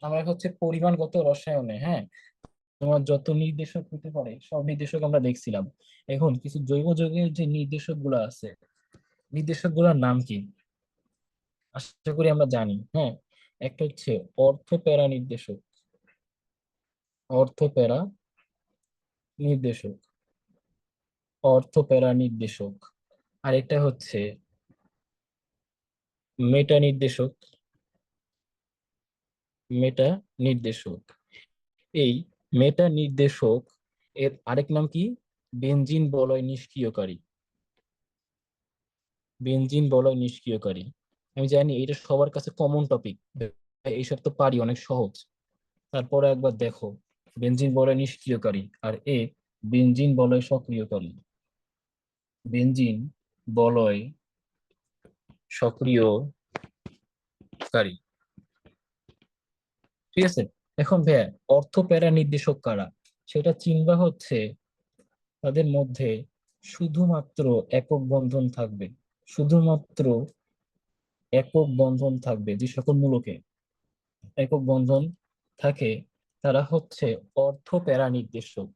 আমরা হচ্ছে পরিমাণগত রসায়নে হ্যাঁ? তোমার যত নির্দেশক হতে পারে, সব নির্দেশক আমরা দেখছিলাম। এখন কিছু জৈব যৌগের যে নির্দেশকগুলো আছে নির্দেশক নাম কি? আশা করি আমরা জানি হ্যাঁ? একটা হচ্ছে অর্থ প্যারা নির্দেশক। অর্থ প্যারা নির্দেশক। অর্থ প্যারা নির্দেশক। আরেকটা হচ্ছে মেটা নির্দেশক। মেটা নির্দেশক এই মেটা নির্দেশক এর আরেক নাম কি? বেনজিন বলয় নিষ্ক্রিয়কারী। বেনজিন বলয় নিষ্ক্রিয়কারী। আমি জানি এটা সবার কাছে কমন টপিক এইসব তো পারি, অনেক সহজ। তারপরে একবার দেখো বেঞ্জিন বলয় নিষ্ক্রিয়কারী আর এ বেনজিন বলয় সক্রিয়কারী। বেনজিন বলয় সক্রিয়কারী। ঠিক আছে? এখন ভাইয়া, অর্থ প্যারা নির্দেশক কারা? সেটা চিনবা হচ্ছে তাদের মধ্যে শুধুমাত্র একক বন্ধন থাকবে। শুধুমাত্র একক বন্ধন থাকবে যে সকল মূলকে। একক বন্ধন থাকে, তারা হচ্ছে অর্থ প্যারা নির্দেশক।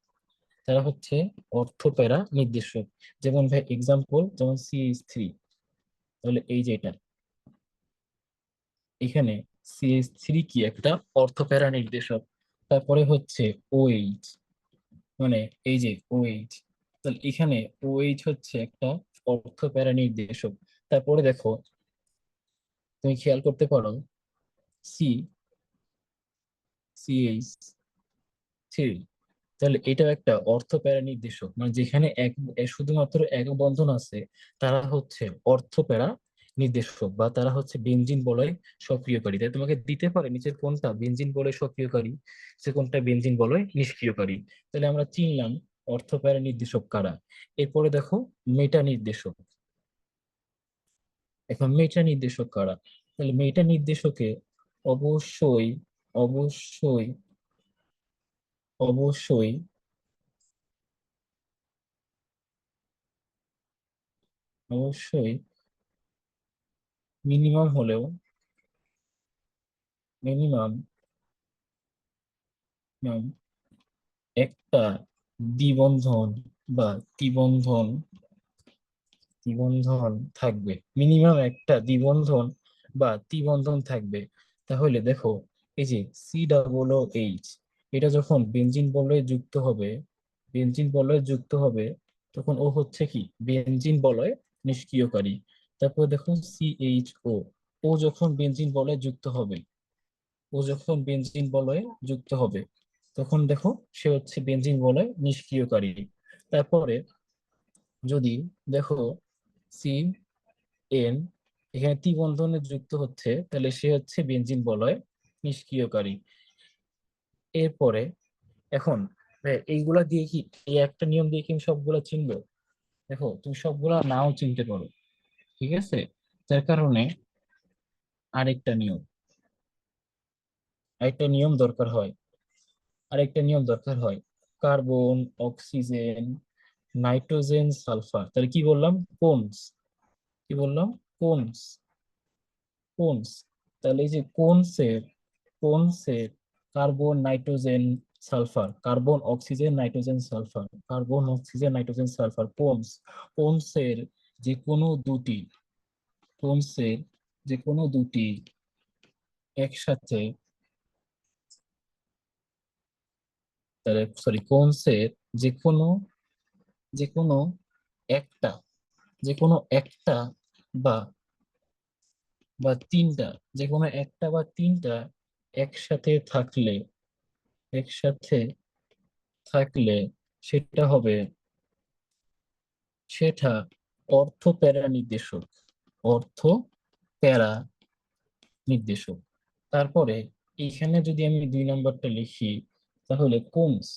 তারা হচ্ছে অর্থ প্যারা নির্দেশক। যেমন ভাই এক্সাম্পল যেমন সিএইচ থ্রি তাহলে এই যে এটা। এখানে সিএইচ থ্রি কি একটা অর্থ প্যারা নির্দেশক? তারপরে হচ্ছে ওএইচ মানে এই যে ওএইচ তাহলে এখানে ওএইচ হচ্ছে একটা অর্থ প্যারা নির্দেশক। তারপরে দেখো, তুমি খেয়াল করতে পারো সি সিএইচ থ্রি তাহলে এটাও একটা অর্থ প্যারা নির্দেশক। মানে যেখানে এক, শুধুমাত্র এক বন্ধন আছে, তারা হচ্ছে অর্থ প্যারা নির্দেশক বা তারা হচ্ছে বেঞ্জিন বলয় সক্রিয়কারী। তাই তোমাকে দিতে পারে নিচের কোনটা? বেঞ্জিন বলয় সক্রিয়কারী সে কোনটা? বেঞ্জিন বলয় নিষ্ক্রিয়কারী। তাহলে আমরা চিনলাম অর্থ প্যারা নির্দেশক কারা। এরপরে দেখো মেটা নির্দেশক। এখন মেটা নির্দেশক কারা? তাহলে মেটা নির্দেশকে অবশ্যই অবশ্যই অবশ্যই অবশ্যই মিনিমাম হলেও, মিনিমাম একটা দ্বিবন্ধন বা ত্রিবন্ধন দ্বিবন্ধন থাকবে। মিনিমাম একটা দ্বিবন্ধন বা ত্রিবন্ধন থাকবে। তাহলে দেখো, এই যে সি ডাবল এইচ এটা যখন বেঞ্জিন বলয়ে যুক্ত হবে বেঞ্জিন বলয়ে যুক্ত হবে, তখন ও হচ্ছে কি? বেঞ্জিন বলয় নিষ্ক্রিয়কারী। তারপর দেখুন সিএইচও ও যখন বেঞ্জিন বলে যুক্ত হবে, ও যখন বেঞ্জিন বলয়ে যুক্ত হবে, তখন দেখো সে হচ্ছে বেঞ্জিন বলয় নিষ্ক্রিয়কারী। তারপরে যদি দেখো সি এন এখানে তি বন্ধনে যুক্ত হচ্ছে, তাহলে সে হচ্ছে বেঞ্জিন বলয় নিষ্ক্রিয়কারী। এরপরে এখন এইগুলা দিয়ে কি, এই একটা নিয়ম দিয়ে কি সবগুলা চিনবো? দেখো, তুমি সবগুলা নাও চিনতে পারো। ঠিক আছে? যার কারণে আরেকটা নিয়ম। আরেকটা নিয়ম দরকার হয়। আরেকটা নিয়ম দরকার হয়। Carbon, oxygen, nitrogen, sulphur. তাহলে কি বললাম? কোনস। কি বললাম? কোনস। কোনস। তাহলে এই যে কোনসের কোনসের carbon, nitrogen, sulphur. Carbon, oxygen, nitrogen, sulphur. Carbon, oxygen, nitrogen, sulphur. CONS. কোনসের যে কোনো দুটি কোনসের যে কোনো দুটি একসাথে সরি কোনসের যে কোনো যে কোনো একটা, যে কোনো একটা বা বা তিনটা, যে কোনো একটা বা তিনটা একসাথে থাকলে একসাথে থাকলে সেটা হবে, সেটা অর্থ প্যারা নির্দেশক। অর্থ প্যারা নির্দেশক। তারপরে এখানে যদি আমি দুই নম্বরটা লিখি, তাহলে কোনস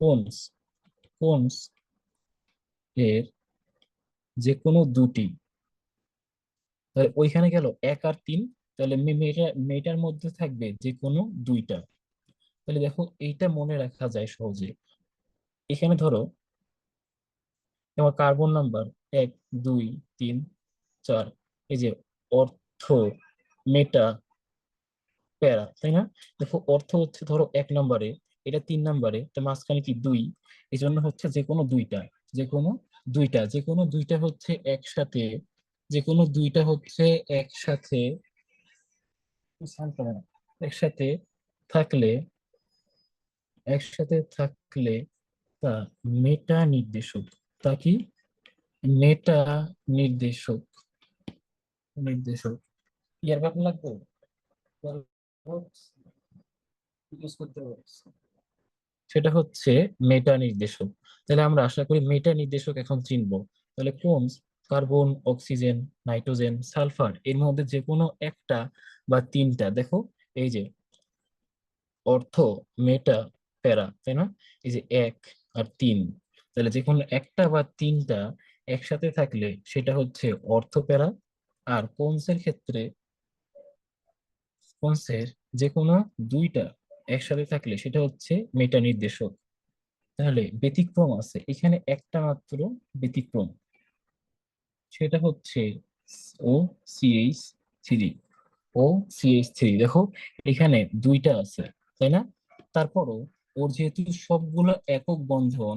কোনস কোনস এর যে কোনো দুটি ওইখানে গেল এক আর তিন। তাহলে মেয়েটা, মেয়েটার মধ্যে থাকবে যে কোনো দুইটা। তাহলে দেখো এইটা মনে রাখা যায় সহজে। এখানে ধরো আমার কার্বন নাম্বার এক, দুই, তিন, চার, এই যে অর্থ মেটা প্যারা, তাই না? দেখো, অর্থ হচ্ছে ধরো এক নম্বরে, এটা তিন নম্বরে তো মাঝখানে কি দুই? এই জন্য হচ্ছে যে কোনো দুইটা, যে কোনো দুইটা, যে কোনো দুইটা হচ্ছে একসাথে, যে কোনো দুইটা হচ্ছে একসাথে একসাথে থাকলে একসাথে থাকলে তা মেটা নির্দেশক, তা কি? মেটা নির্দেশক। নির্দেশক। ইয়ার ব্যাপার লাগবে। সেটা হচ্ছে মেটা নির্দেশক। তাহলে আমরা আশা করি মেটা নির্দেশক এখন চিনবো। তাহলে কোন কার্বন, অক্সিজেন, নাইট্রোজেন, সালফার এর মধ্যে যে কোনো একটা বা তিনটা। দেখো, এই যে অর্থ, মেটা, প্যারা, তাই না? এই যে এক আর তিন। তাহলে যে কোনো একটা বা তিনটা একসাথে থাকলে সেটা হচ্ছে অর্থ প্যারা আর কোনসের ক্ষেত্রে কোনসের যে কোনো দুইটা একসাথে থাকলে সেটা হচ্ছে মেটা নির্দেশক। তাহলে ব্যতিক্রম আছে, এখানে একটা মাত্র ব্যতিক্রম। সেটা হচ্ছে O C H three O C H three দেখো, এখানে দুইটা আছে, তাই না? তারপরও ওর যেহেতু সবগুলো একক বন্ধন,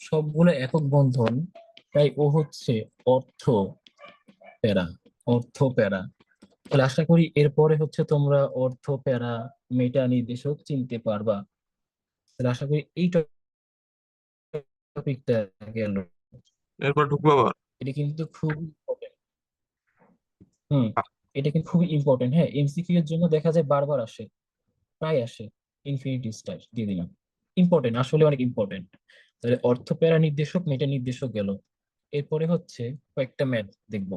সবগুলো একক বন্ধন তাই ও হচ্ছে অর্থ প্যারা অর্থ প্যারা তাহলে আশা করি এরপরে হচ্ছে তোমরা অর্থ প্যারা মেটা নির্দেশক চিনতে পারবা। তাহলে আশা করি এই টপিকটা গেল। এরপর ঢুকবো আবার? এটা কিন্তু খুব হুম এটা কিন্তু খুবই ইম্পর্টেন্ট হ্যাঁ এমসিকিউ এর জন্য দেখা যায় বারবার আসে প্রায় আসে ইনফিনিটি স্টার দিয়ে দিলাম। ইম্পর্টেন্ট আসলে অনেক ইম্পর্টেন্ট তাহলে অর্থ প্যারা নির্দেশক মেটা নির্দেশক গেল। এরপরে হচ্ছে কয়েকটা ম্যাথ দেখব।